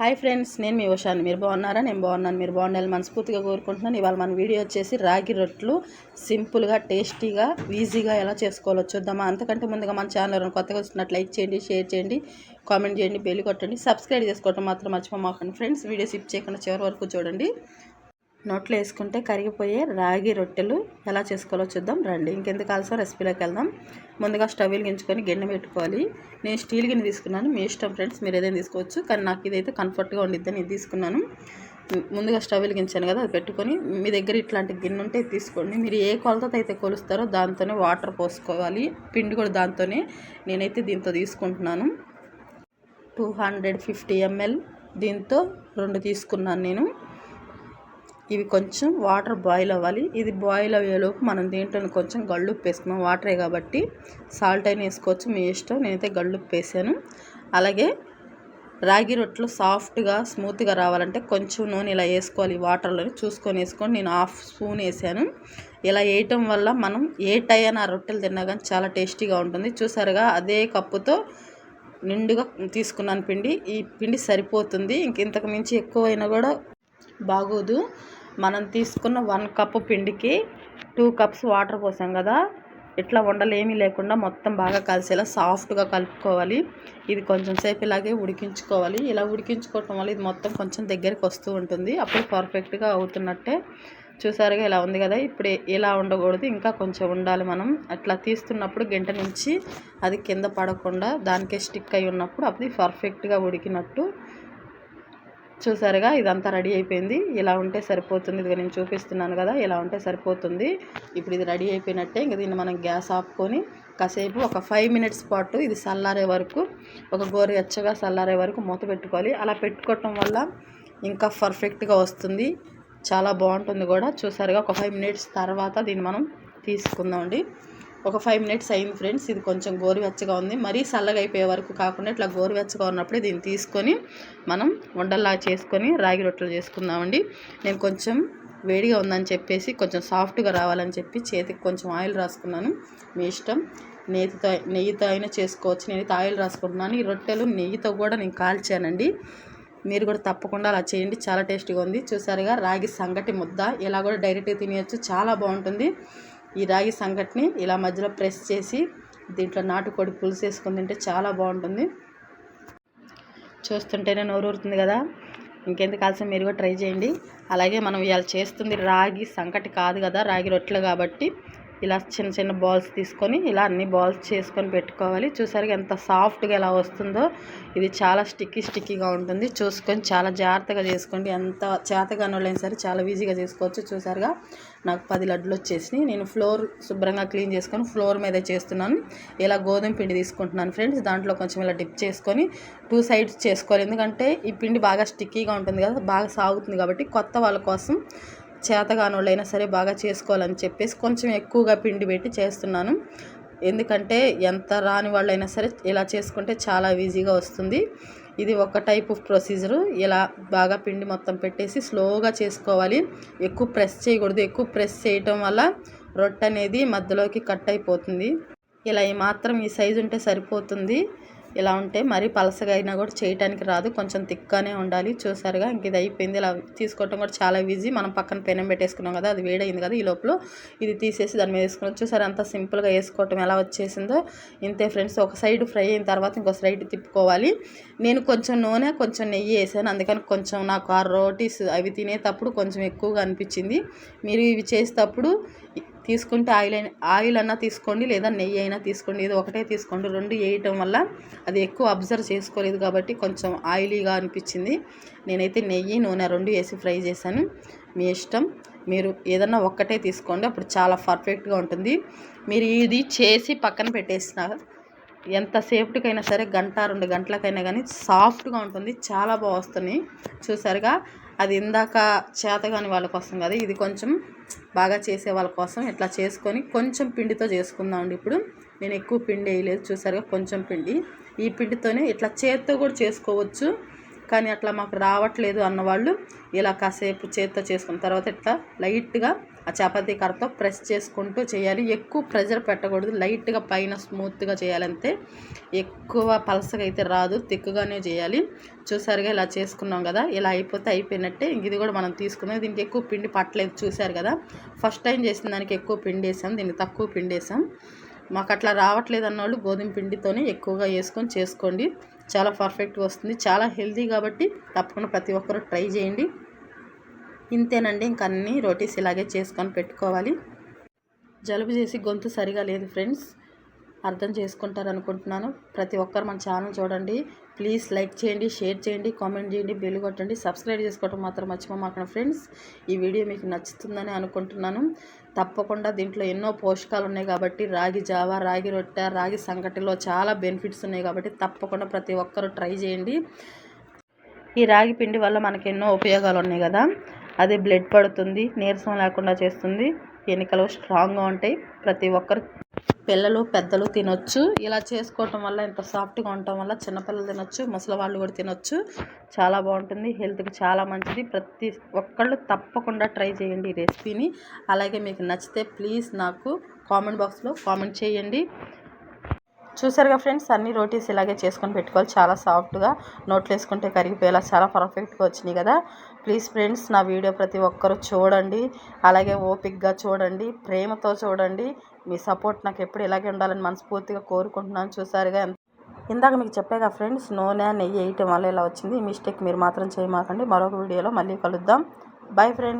Hi friends నేను మీ ఉషాన్. మీరు బాగున్నారా? నేను బాగున్నాను. మీరు బాగుండాలి మనస్ఫూర్తిగా కోరుకుంటున్నాను. ఇవాళ మన వీడియో వచ్చేసి రాగి రొట్లు సింపుల్గా టేస్టీగా ఈజీగా ఎలా చేసుకోవాలో చూద్దామా? అంతకంటే ముందుగా మన ఛానల్ కొత్తగా వచ్చినట్టు లైక్ చేయండి షేర్ చేయండి కామెంట్ చేయండి బెల్లి కొట్టండి సబ్స్క్రైబ్ చేసుకోవటం మాత్రం మర్చిపోమాకండి. ఫ్రెండ్స్ వీడియో సిప్ చేయకుండా చివరి వరకు చూడండి. నోట్లో వేసుకుంటే కరిగిపోయే రాగి రొట్టెలు ఎలా చేసుకోవాలో చూద్దాం. రండి ఇంకెందుకు ఆలస్యం? రెసిపీలోకి వెళ్దాం. ముందుగా స్టవ్ వెలిగించుకొని గిన్నె పెట్టుకోవాలి. నేను స్టీల్ గిన్నె తీసుకున్నాను. మీ ఇష్టం ఫ్రెండ్స్ మీరు ఏదైనా తీసుకోవచ్చు. కానీ నాకు ఇదైతే కంఫర్ట్గా ఉండిద్దని నేను తీసుకున్నాను. ముందుగా స్టవ్ వెలిగించాను కదా అది పెట్టుకొని మీ దగ్గర ఇట్లాంటి గిన్నె ఉంటే తీసుకోండి. మీరు ఏ కొలతతో అయితే కొలుస్తారో దాంతోనే వాటర్ పోసుకోవాలి. పిండి కూడా దాంతోనే నేనైతే దీంతో తీసుకుంటున్నాను. టూ హండ్రెడ్ ఫిఫ్టీ ఎంఎల్ దీంతో రెండు తీసుకున్నాను నేను. ఇవి కొంచెం వాటర్ బాయిల్ అవ్వాలి. ఇది బాయిల్ అయ్యేలోపు మనం దీంట్లో కొంచెం గళ్ళుప్పు వేసుకున్నాం వాటరే కాబట్టి సాల్ట్ అయినా వేసుకోవచ్చు. మీ ఇష్టం. నేనైతే గళ్ళుప్పు వేసాను అలాగే రాగి రొట్టెలు సాఫ్ట్గా స్మూత్గా రావాలంటే కొంచెం నూనె ఇలా వేసుకోవాలి. వాటర్లో చూసుకొని వేసుకొని నేను హాఫ్ స్పూన్ వేసాను. ఇలా వేయటం వల్ల మనం ఏ టైం ఆ రొట్టెలు తిన్నా కానీ చాలా టేస్టీగా ఉంటుంది. చూసారుగా? అదే కప్పుతో నిండుగా తీసుకున్నాను పిండి. ఈ పిండి సరిపోతుంది. ఇంక ఇంతకు మించి ఎక్కువైనా కూడా బాగోదు. మనం తీసుకున్న వన్ కప్పు పిండికి టూ కప్స్ వాటర్ పోసాం కదా. ఇట్లా వండలేమీ లేకుండా మొత్తం బాగా కలిసేలా సాఫ్ట్గా కలుపుకోవాలి. ఇది కొంచెం సేపు ఇలాగే ఉడికించుకోవాలి. ఇలా ఉడికించుకోవటం వల్ల ఇది మొత్తం కొంచెం దగ్గరికి వస్తూ ఉంటుంది. అప్పుడు పర్ఫెక్ట్గా అవుతున్నట్టే. చూసారుగా ఇలా ఉంది కదా. ఇప్పుడు ఇలా ఉండకూడదు. ఇంకా కొంచెం ఉండాలి మనం. అట్లా తీస్తున్నప్పుడు గంట నుంచి అది కింద పడకుండా దానికే స్టిక్ అయి ఉన్నప్పుడు అది పర్ఫెక్ట్గా ఉడికినట్టు చూసారుగా ఇదంతా రెడీ అయిపోయింది. ఇలా ఉంటే సరిపోతుంది. ఇదిగా నేను చూపిస్తున్నాను కదా ఇలా ఉంటే సరిపోతుంది. ఇప్పుడు ఇది రెడీ అయిపోయినట్టే ఇంక దీన్ని మనం గ్యాస్ ఆపుకొని కాసేపు ఒక ఫైవ్ మినిట్స్ పాటు ఇది చల్లారే వరకు ఒక గోరువెచ్చగా చల్లారే వరకు మూత పెట్టుకోవాలి. అలా పెట్టుకోవటం వల్ల ఇంకా పర్ఫెక్ట్గా వస్తుంది. చాలా బాగుంటుంది కూడా. చూసారుగా ఒక ఫైవ్ మినిట్స్ తర్వాత దీన్ని మనం తీసుకుందామండి. ఒక ఫైవ్ మినిట్స్ అయింది ఫ్రెండ్స్ ఇది కొంచెం గోరువెచ్చగా ఉంది. మరీ చల్లగా అయిపోయే వరకు కాకుండా ఇట్లా గోరువెచ్చగా ఉన్నప్పుడే దీన్ని తీసుకొని మనం వండల్లా చేసుకొని రాగి రొట్టెలు చేసుకుందామండి. నేను కొంచెం వేడిగా ఉందని చెప్పేసి కొంచెం సాఫ్ట్గా రావాలని చెప్పి చేతికి కొంచెం ఆయిల్ రాసుకున్నాను. మీ ఇష్టం. నెయ్యితో నెయ్యితో అయినా చేసుకోవచ్చు. నేనైతే ఆయిల్ రాసుకుంటున్నాను. ఈ రొట్టెలు నెయ్యితో కూడా నేను కాల్చానండి. మీరు కూడా తప్పకుండా అలా చేయండి. చాలా టేస్టీగా ఉంది. చూసారుగా రాగి సంగటి ముద్ద. ఇలా కూడా డైరెక్ట్గా తినేయచ్చు. చాలా బాగుంటుంది. ఈ రాగి సంఘటని ఇలా మధ్యలో ప్రెస్ చేసి దీంట్లో నాటుకోడి పులుసు వేసుకుని తింటే చాలా బాగుంటుంది. చూస్తుంటేనే నోరూరుతుంది కదా. ఇంకెందుకు కాల్సిన మీరు కూడా ట్రై చేయండి. అలాగే మనం ఇవాళ చేస్తుంది రాగి సంకటి కాదు కదా రాగి రొట్టెలు కాబట్టి ఇలా చిన్న చిన్న బాల్స్ తీసుకొని ఇలా అన్ని బాల్స్ చేసుకొని పెట్టుకోవాలి. చూసారుగా ఎంత సాఫ్ట్గా ఎలా వస్తుందో. ఇది చాలా స్టిక్కీ స్టిక్కీగా ఉంటుంది. చూసుకొని చాలా జాగ్రత్తగా చేసుకోండి. ఎంత చేతగానోళ్ళైనా సరే చాలా ఈజీగా చేసుకోవచ్చు. చూసారుగా నాకు పది లడ్లు వచ్చేసినాయి. నేను ఫ్లోర్ శుభ్రంగా క్లీన్ చేసుకొని ఫ్లోర్ మీద చేస్తున్నాను. ఇలా గోధుమ పిండి తీసుకుంటున్నాను ఫ్రెండ్స్. దాంట్లో కొంచెం ఇలా డిప్ చేసుకొని టూ సైడ్స్ చేసుకోవాలి. ఎందుకంటే ఈ పిండి బాగా స్టిక్కీగా ఉంటుంది కదా బాగా సాగుతుంది కాబట్టి కొత్త వాళ్ళ కోసం చేతగానోళ్ళైనా సరే బాగా చేసుకోవాలని చెప్పేసి కొంచెం ఎక్కువగా పిండి పెట్టి చేస్తున్నాను. ఎందుకంటే ఎంత రాని వాళ్ళైనా సరే ఇలా చేసుకుంటే చాలా ఈజీగా వస్తుంది. ఇది ఒక టైప్ ఆఫ్ ప్రొసీజరు. ఇలా బాగా పిండి మొత్తం పెట్టేసి స్లోగా చేసుకోవాలి. ఎక్కువ ప్రెస్ చేయకూడదు. ఎక్కువ ప్రెస్ చేయటం వల్ల రొట్టె అనేది మధ్యలోకి కట్ అయిపోతుంది. ఇలా ఈ మాత్రం ఈ సైజు ఉంటే సరిపోతుంది. ఇలా ఉంటే మరీ పలసగా అయినా కూడా చేయటానికి రాదు. కొంచెం తిక్కగానే ఉండాలి. చూసారుగా ఇంక ఇది అయిపోయింది. ఇలా తీసుకోవటం కూడా చాలా ఈజీ. మనం పక్కన పెనం పెట్టేసుకున్నాం కదా అది వేడైంది కదా ఈ లోపల. ఇది తీసేసి దాని మీద వేసుకున్నాం. చూసారు అంత సింపుల్గా వేసుకోవటం ఎలా వచ్చేసిందో. ఇంతే ఫ్రెండ్స్ ఒక సైడ్ ఫ్రై అయిన తర్వాత ఇంకో సైడ్ తిప్పుకోవాలి. నేను కొంచెం నూనె కొంచెం నెయ్యి వేసాను. అందుకని కొంచెం నాకు ఆ రోటీస్ అవి తినేటప్పుడు కొంచెం ఎక్కువగా అనిపించింది. మీరు ఇవి చేసేటప్పుడు తీసుకుంటే ఆయిల్ అయినా ఆయిల్ అన్నా తీసుకోండి లేదా నెయ్యి అయినా తీసుకోండి ఇది ఒకటే తీసుకోండి. రెండు వేయటం వల్ల అది ఎక్కువ అబ్జర్వ్ చేసుకోలేదు కాబట్టి కొంచెం ఆయిలీగా అనిపించింది. నేనైతే నెయ్యి నూనె రెండు వేసి ఫ్రై చేశాను. మీ ఇష్టం. మీరు ఏదన్నా ఒక్కటే తీసుకోండి అప్పుడు చాలా పర్ఫెక్ట్గా ఉంటుంది. మీరు ఇది చేసి పక్కన పెట్టేసిన ఎంత సేఫ్టీకైనా సరే గంట రెండు గంటలకైనా కానీ సాఫ్ట్గా ఉంటుంది. చాలా బాగా వస్తుంది చూసారుగా? అది ఇందాక చేతగాని వాళ్ళ కోసం కదా ఇది కొంచెం బాగా చేసే వాళ్ళ కోసం ఇట్లా చేసుకొని కొంచెం పిండితో చేసుకుందామండి ఇప్పుడు. నేను ఎక్కువ పిండి వేయలేదు. చూసారుగా? కొంచెం పిండి. ఈ పిండితోనే ఇట్లా చేత్తో కూడా చేసుకోవచ్చు. కానీ అట్లా మాకు రావట్లేదు అన్నవాళ్ళు. ఇలా కాసేపు చేత్తో చేసుకున్న తర్వాత ఇట్లా లైట్గా ఆ చపాతీ కర్రతో ప్రెస్ చేసుకుంటూ చేయాలి. ఎక్కువ ప్రెజర్ పెట్టకూడదు. లైట్గా పైన స్మూత్గా చేయాలంతే. ఎక్కువ పలసగా అయితే రాదు. తిక్కుగానే చేయాలి. చూసారుగా ఇలా చేసుకున్నాం కదా. ఇలా అయిపోతే అయిపోయినట్టే. ఇంక ఇది కూడా మనం తీసుకున్నాం దీనికి ఎక్కువ పిండి పట్టలేదు. చూసారు కదా. ఫస్ట్ టైం చేసిన దానికి ఎక్కువ పిండి వేసాం దీనికి తక్కువ పిండి వేసాం మాకు అట్లా రావట్లేదు అన్నోళ్ళు. గోధుమ పిండితోనే ఎక్కువగా వేసుకొని చేసుకోండి. చాలా పర్ఫెక్ట్గా వస్తుంది. చాలా హెల్తీ కాబట్టి తప్పకుండా ప్రతి ఒక్కరూ ట్రై చేయండి. ఇంతేనండి ఇంక అన్ని రోటీస్ ఇలాగే చేసుకొని పెట్టుకోవాలి. జలుబు చేసి గొంతు సరిగా లేదు ఫ్రెండ్స్. అర్థం చేసుకుంటారు అనుకుంటున్నాను ప్రతి ఒక్కరు మన ఛానల్ చూడండి. ప్లీజ్ లైక్ చేయండి షేర్ చేయండి కామెంట్ చేయండి బెల్ కొట్టండి. సబ్స్క్రైబ్ చేసుకోవడం మాత్రం మర్చిపోమాకండి ఫ్రెండ్స్. ఈ వీడియో మీకు నచ్చుతుందని అనుకుంటున్నాను. తప్పకుండా దీంట్లో ఎన్నో పోషకాలు ఉన్నాయి కాబట్టి రాగి జావా రాగి రొట్టె రాగి సంగటిలో చాలా బెనిఫిట్స్ ఉన్నాయి కాబట్టి తప్పకుండా ప్రతి ఒక్కరూ ట్రై చేయండి. ఈ రాగి పిండి వల్ల మనకి ఎన్నో ఉపయోగాలు ఉన్నాయి కదా. అది బ్లడ్ పడుతుంది నీరసం లేకుండా చేస్తుంది. ఎన్నికలు స్ట్రాంగ్గా ఉంటాయి. ప్రతి ఒక్కరు పిల్లలు పెద్దలు తినొచ్చు. ఇలా చేసుకోవటం వల్ల ఇంత సాఫ్ట్గా ఉండటం వల్ల చిన్నపిల్లలు తినొచ్చు ముసలి వాళ్ళు కూడా తినొచ్చు. చాలా బాగుంటుంది. హెల్త్కి చాలా మంచిది. ప్రతి ఒక్కళ్ళు తప్పకుండా ట్రై చేయండి ఈ రెసిపీని. అలాగే మీకు నచ్చితే ప్లీజ్ నాకు కామెంట్ బాక్స్లో కామెంట్ చేయండి. చూసారుగా ఫ్రెండ్స్ అన్ని రోటీస్ ఇలాగే చేసుకొని పెట్టుకోవాలి. చాలా సాఫ్ట్గా నోట్లు వేసుకుంటే కరిగిపోయేలా చాలా పర్ఫెక్ట్గా వచ్చినాయి కదా. ప్లీజ్ ఫ్రెండ్స్ నా వీడియో ప్రతి ఒక్కరూ చూడండి. అలాగే ఓపిక్గా చూడండి ప్రేమతో చూడండి. మీ సపోర్ట్ నాకు ఎప్పుడు ఇలాగే ఉండాలని మనస్ఫూర్తిగా కోరుకుంటున్నాను. చూసారుగా ఇందాక మీకు చెప్పాగా ఫ్రెండ్స్ నూనె నెయ్యి వేయటం వల్ల ఇలా వచ్చింది. మిస్టేక్ మీరు మాత్రం చేయమాకండి. మరొక వీడియోలో మళ్ళీ కలుద్దాం. Bye friends.